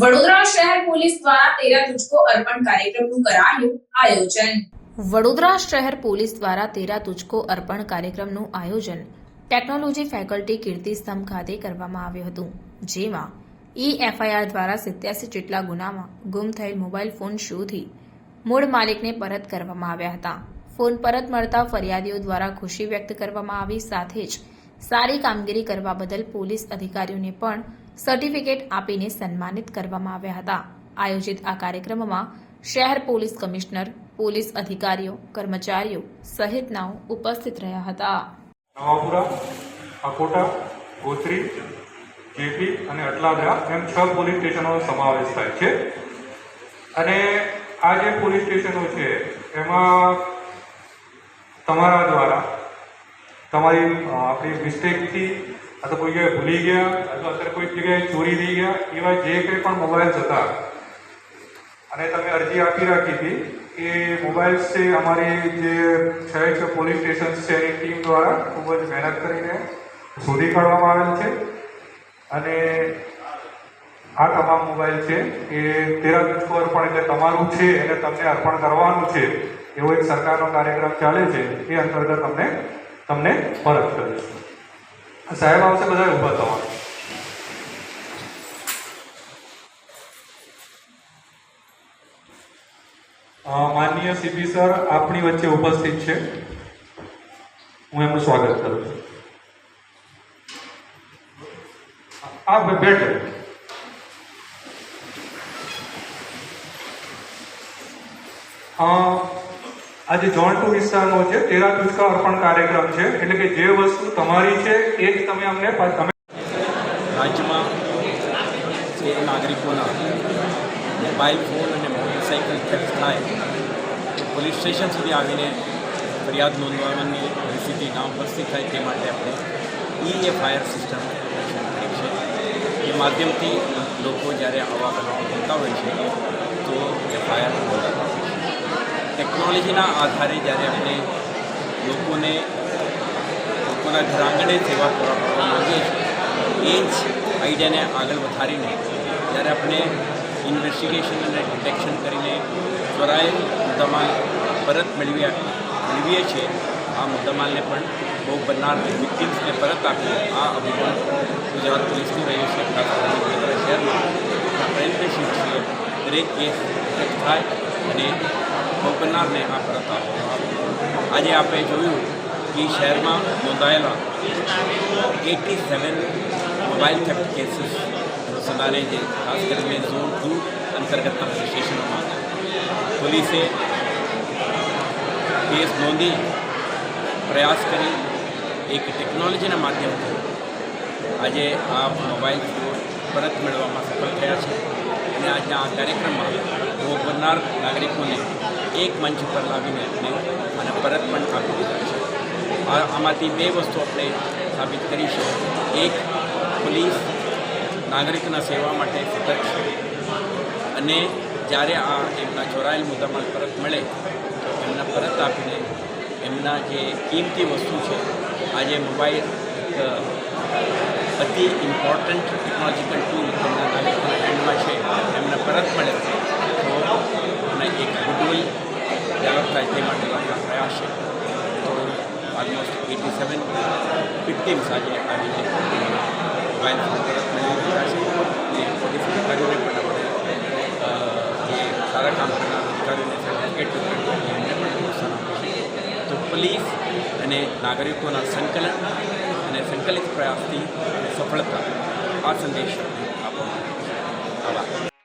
વડોદરા શહેર પોલીસ દ્વારા તેરા તુજકો અર્પણ કાર્યક્રમનું કરાયું આયોજન. વડોદરા શહેર પોલીસ દ્વારા તેરા તુજકો અર્પણ કાર્યક્રમનું આયોજન ટેકનોલોજી ફેકલ્ટી કીર્તિસ્તંભ ખાતે કરવામાં આવ્યું હતું, જેમાં ઈ એફઆઈઆર દ્વારા સિત્યાસી જેટલા ગુનામાં ગુમ થયેલ મોબાઈલ ફોન શોધી મૂળ માલિકને પરત કરવામાં આવ્યા હતા. ફોન પરત મળતા ફરિયાદીઓ દ્વારા ખુશી વ્યક્ત કરવામાં આવી, સાથે જ સારી કામગીરી કરવા બદલ પોલીસ અધિકારીઓને પણ સર્ટિફિકેટ આપીને સન્માનિત કરવામાં આવ્યા હતા. આયોજિત આ કાર્યક્રમમાં શહેર પોલીસ કમિશનર, પોલીસ અધિકારીઓ, કર્મચારીઓ સહિતનાઓ ઉપસ્થિત રહ્યા હતા. જેપી અને અટલાદરા એમ છ પોલીસ સ્ટેશનોનો સમાવેશ થાય છે. અને આ જે પોલીસ સ્ટેશનો છે, એમાં તમારા દ્વારા તમારી આપણી મિસ્ટેકથી અથવા કોઈ જગ્યાએ ભૂલી ગયા અથવા અત્યારે કોઈ જગ્યાએ ચોરી થઈ ગયા, એવા જે કંઈ પણ મોબાઈલ્સ હતા. અને તમે અરજી આપી રાખી હતી એ મોબાઈલ્સ છે અમારી જે છે છે પોલીસ સ્ટેશન છે એની ટીમ દ્વારા ખૂબ જ મહેનત કરીને શોધી કાઢવામાં આવેલ છે. અને આ તમામ મોબાઈલ છે એ તેરા તુજકો અર્પણ એટલે તમારું છે એને તમને અર્પણ કરવાનું છે. એવો એક સરકારનો કાર્યક્રમ ચાલે છે. એ અંતર્ગત તમને તમને પરત કરીશું. સાહેબ આવશે બધા ઊભા થવા. માનનીય સીપી સર આપણી વચ્ચે ઉપસ્થિત છે. હું એમનું સ્વાગત કરું છું. આ બેઠો. અ, આ જે ટુ વિસ્તારનો છે તેરા તુષ્કા અર્પણ કાર્યક્રમ છે, એટલે કે જે વસ્તુ તમારી છે, એ જ તમે અમને તમે રાજ્યમાં જે નાગરિકોના મોબાઈલ ફોન અને મોટરસાઇકલ થેફ્ટ થાય પોલીસ સ્ટેશન સુધી આવીને ફરિયાદ નોંધવાની પરિસ્થિતિ ના ઉપસ્થિત થાય તે માટે આપણે ઈ એફઆઈઆર સિસ્ટમ છે. એ માધ્યમથી લોકો જ્યારે આવા બનાવો બનતા હોય છે, તો એફઆઈઆર ફાયર હોય છે ટેકનોલોજીના આધારે જ્યારે આપણે લોકોને લોકોના ઘરાંગણે સેવા પાડવા માંગીએ છીએ, એ જ આઈડિયાને આગળ વધારીને જ્યારે આપણે ઇન્વેસ્ટિગેશન અને ડિટેક્શન કરીને ચોરાયેલ મુદ્દામાલ પરત મેળવી મેળવીએ છીએ, આ મુદ્દામાલને પણ બહુ બનનાર વિક્ટિમ્સને પરત આપીએ આ અભિગમ ગુજરાત પોલીસનું રહ્યું છે. શહેરમાં. પ્રયત્નશીલ છીએ, દરેક કેસ થાય અને ભોગ બનનારને આ આપવામાં આજે આપણે જોયું કે શહેરમાં નોંધાયેલા eighty seven mobile theft cases અનુસંધાને જે ખાસ કરીને ઝોન ટુ અંતર્ગતના સ્ટેશનોમાં પોલીસે કેસ નોંધી પ્રયાસ કરી એક ટેકનોલોજીના માધ્યમથી આજે આ મોબાઈલ પરત મેળવવામાં સફળ થયા છે. અને આજના આ કાર્યક્રમમાં ભોગ બનનાર નાગરિકોને એક મંચ પર લાવીને આપણે અને પરત પણ આપી દીધા છે. આમાંથી બે વસ્તુ આપણે સાબિત કરી છે. એક, પોલીસ નાગરિકના સેવા માટે સતર્ક છે. અને જ્યારે આ એમના ચોરાયેલ મુદ્દામાલ પરત મળે, તો એમને પરત આપીને એમના જે કિંમતી વસ્તુ છે, આજે મોબાઈલ અતિ ઇમ્પોર્ટન્ટ ટેકનોલોજીકલ ટૂલ એમના નાગરિકોના હેન્ડમાં છે. એમને પરત મળે તો એમને એક ગુડવિલ ડેવલપ થાય તે માટે આપણા પ્રયાસ છે તો ઓલમોસ્ટ એટી સેવન વિક્ટીમ્સ આજે આવીને મોબાઈલ ફોન પરત મેળવી રહ્યા છે અને પોલીસ અધિકારીઓને પણ આપણે અ, જે સારા કામ કરનાર અધિકારીઓને સર્ટિફિકેટ એમને પણ પ્રોત્સાહન આપે છે તો પોલીસ અને નાગરિકોના સંકલન અને સંકલિત પ્રયાસથી સફળતા આ સંદેશ આવે આભાર.